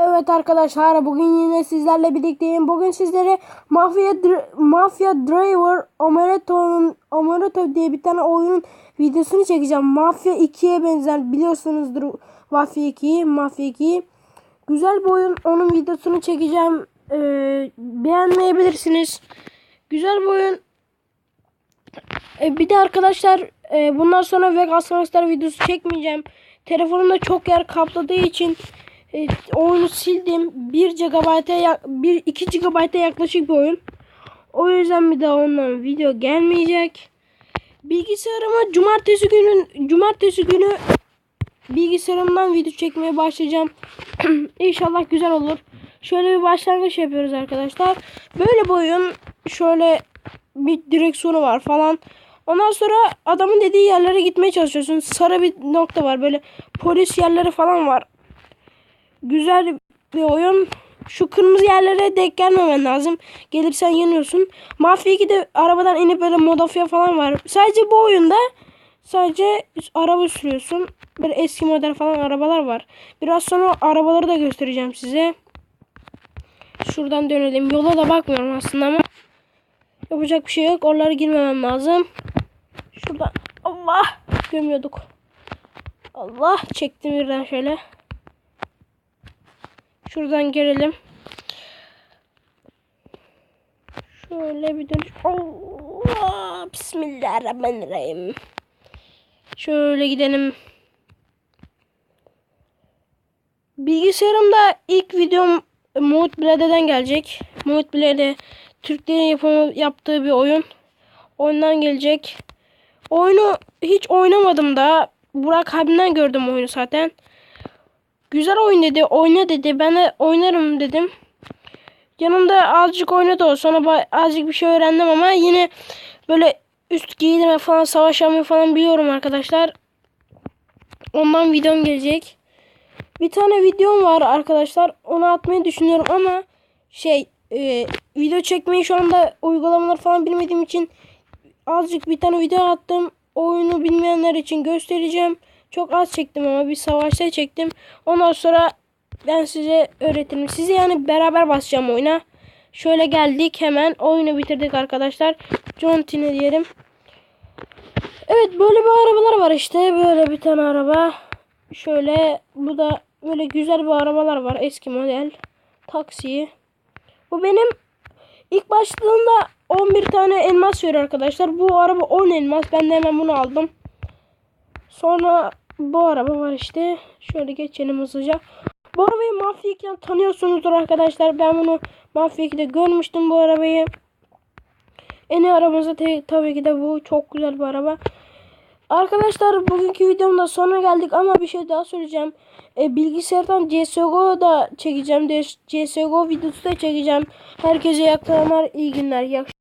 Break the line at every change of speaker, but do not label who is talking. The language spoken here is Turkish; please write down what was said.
Evet arkadaşlar bugün yine sizlerle birlikteyim. Bugün sizlere Mafia Mafia Driver Amaretto'nun Amaretto diye bir tane oyunun videosunu çekeceğim. Mafia 2'ye benzer biliyorsunuzdur Mafia 2'yi. Mafia 2'yi. Güzel bir oyun. Onun videosunu çekeceğim. Ee, beğenmeyebilirsiniz. Güzel bir oyun. E, bir de arkadaşlar e, bundan sonra Vegas Gangster videosu çekmeyeceğim. Telefonumda çok yer kapladığı için e, oyunu sildim. 1 GB'a ya- 1 2 GB'a yaklaşık bir oyun. O yüzden bir daha ondan video gelmeyecek. Bilgisayarıma cumartesi günü cumartesi günü bilgisayarımdan video çekmeye başlayacağım. İnşallah güzel olur. Şöyle bir başlangıç yapıyoruz arkadaşlar. Böyle bir oyun şöyle bir direksiyonu var falan. Ondan sonra adamın dediği yerlere gitmeye çalışıyorsun. Sarı bir nokta var. Böyle polis yerleri falan var. Güzel bir oyun. Şu kırmızı yerlere denk gelmemen lazım. Gelirsen yeniyorsun. Mafya 2'de arabadan inip böyle modafya falan var. Sadece bu oyunda sadece araba sürüyorsun. Böyle eski model falan arabalar var. Biraz sonra arabaları da göstereceğim size. Şuradan dönelim. Yola da bakmıyorum aslında ama yapacak bir şey yok. Oralara girmemem lazım. Şuradan Allah gömüyorduk. Allah çektim birden şöyle. Şuradan girelim. Şöyle bir dönüş. Allah Bismillahirrahmanirrahim. Şöyle gidelim. Bilgisayarımda ilk videom Mood Blade'den gelecek. Mood Blade Türklerin yapımı yaptığı bir oyun. Oyundan gelecek. Oyunu hiç oynamadım da. Burak abimden gördüm oyunu zaten. Güzel oyun dedi. Oyna dedi. Ben de oynarım dedim. Yanımda azıcık oynadı o. Sonra azıcık bir şey öğrendim ama yine böyle üst giydirme falan savaş yapmayı falan biliyorum arkadaşlar. Ondan videom gelecek. Bir tane videom var arkadaşlar. Onu atmayı düşünüyorum ama şey e, video çekmeyi şu anda uygulamalar falan bilmediğim için azıcık bir tane video attım. Oyunu bilmeyenler için göstereceğim. Çok az çektim ama bir savaşta çektim. Ondan sonra ben size öğretirim. Sizi yani beraber basacağım oyuna. Şöyle geldik hemen oyunu bitirdik arkadaşlar. John Tine diyelim. Evet böyle bir arabalar var işte. Böyle bir tane araba. Şöyle bu da böyle güzel bir arabalar var. Eski model. Taksi. Bu benim ilk başladığında 11 tane elmas veriyor arkadaşlar. Bu araba 10 elmas. Ben de hemen bunu aldım. Sonra bu araba var işte. Şöyle geçelim hızlıca. Bu arabayı Mafya 2'den tanıyorsunuzdur arkadaşlar. Ben bunu Mafya 2'de görmüştüm bu arabayı. En iyi arabamız da te- tabii ki de bu. Çok güzel bir araba. Arkadaşlar bugünkü videomda sonuna geldik ama bir şey daha söyleyeceğim. E, bilgisayardan CSGO da çekeceğim. CSGO videosu da çekeceğim. Herkese iyi iyi günler. iyi akşamlar.